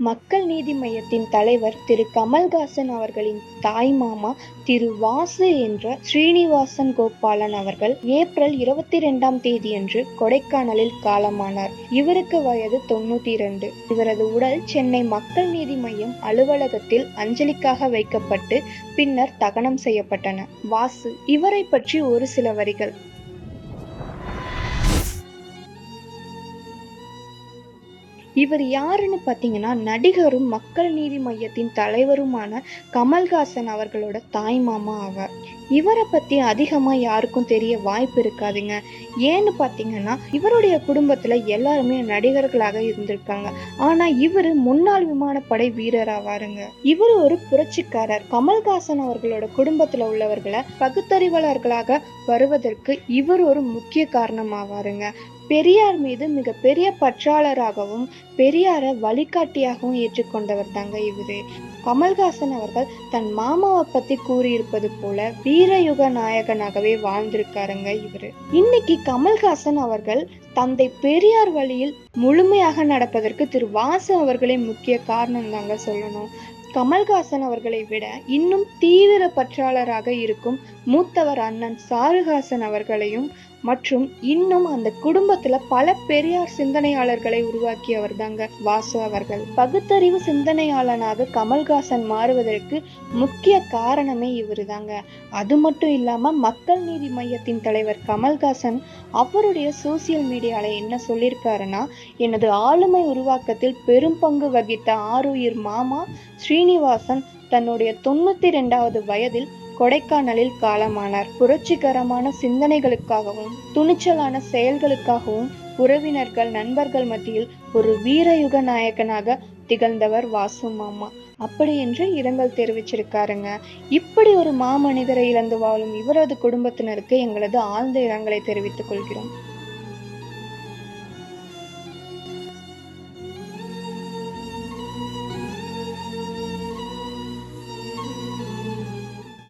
மக்கள் நீதி மையத்தின் தலைவர் திரு. கமல்ஹாசன் அவர்களின் தாய் மாமா திரு. வாசு என்ற ஸ்ரீனிவாசன் கோபாலன் அவர்கள் ஏப்ரல் இருபத்தி ரெண்டாம் தேதியன்று கொடைக்கானலில் காலமானார். இவருக்கு வயது தொண்ணூத்தி இரண்டு இவரது உடல் சென்னை மக்கள் நீதி மையம் அலுவலகத்தில் அஞ்சலிக்காக வைக்கப்பட்டு பின்னர் தகனம் செய்யப்பட்டன. வாசு இவரை பற்றி ஒரு சில வரிகள். இவர் யாருன்னு பார்த்தீங்கன்னா நடிகரும் மக்கள் நீதி மையத்தின் தலைவருமான கமல்ஹாசன் அவர்களோட தாய் மாமா ஆவார். இவரை பத்தி அதிகமா யாருக்கும் தெரிய வாய்ப்பு இருக்காதுங்க. ஏன்னு பார்த்தீங்கன்னா இவருடைய குடும்பத்துல எல்லாருமே நடிகர்களாக இருந்திருக்காங்க. ஆனா இவர் முன்னாள் விமானப்படை வீரர் ஆவாருங்க. இவர் ஒரு புரட்சிக்காரர். கமல்ஹாசன் அவர்களோட குடும்பத்துல உள்ளவர்களை பகுத்தறிவாளர்களாக வருவதற்கு இவர் ஒரு முக்கிய காரணமாவாருங்க பெரியார் மீது மிக பெரிய பற்றாளராகவும் பெரியாரை வழிகாட்டியாகவும் ஏற்றுக்கொண்டவர் தாங்க இவரு. கமல்ஹாசன் அவர்கள் தன் மாமாவை பத்தி கூறியிருப்பது போல வீரயுக நாயகனாகவே வாழ்ந்திருக்காருங்க இவரு. இன்னைக்கு கமல்ஹாசன் அவர்கள் தந்தை பெரியார் வழியில் முழுமையாக நடப்பதற்கு திரு வாசு அவர்களே முக்கிய காரணம் தாங்க சொல்லணும். கமல்ஹாசன் அவர்களை விட இன்னும் தீவிர பற்றாளராக இருக்கும் மூத்தவர் அண்ணன் சாருஹாசன் அவர்களையும் மற்றும் இன்னும் அந்த குடும்பத்துல பல பெரியார் சிந்தனையாளர்களை உருவாக்கியவர் தாங்க வாசு அவர்கள். பகுத்தறிவு சிந்தனையாளனாக கமல்ஹாசன் மாறுவதற்கு முக்கிய காரணமே இவரு தாங்க அது மட்டும் இல்லாம மக்கள் நீதி மையத்தின் தலைவர் கமல்ஹாசன் அவருடைய சோசியல் மீடியால என்ன சொல்லியிருக்காருன்னா எனது ஆளுமை உருவாக்கத்தில் பெரும் பங்கு வகித்த ஆருயிர் மாமா ஸ்ரீனிவாசன் தன்னுடைய தொண்ணூத்தி ரெண்டாவது வயதில் கொடைக்கானலில் காலமானார். புரட்சிகரமான சிந்தனைகளுக்காகவும் துணிச்சலான செயல்களுக்காகவும் உறவினர்கள் நண்பர்கள் மத்தியில் ஒரு வீரயுக நாயகனாக திகழ்ந்தவர் வாசு மாமா. அப்படி என்று இரங்கல் தெரிவிச்சிருக்காருங்க. இப்படி ஒரு மாமனிதரை இழந்து வாழும் இவரது குடும்பத்தினருக்கு எங்களது ஆழ்ந்த இரங்கலை தெரிவித்துக் கொள்கிறோம்.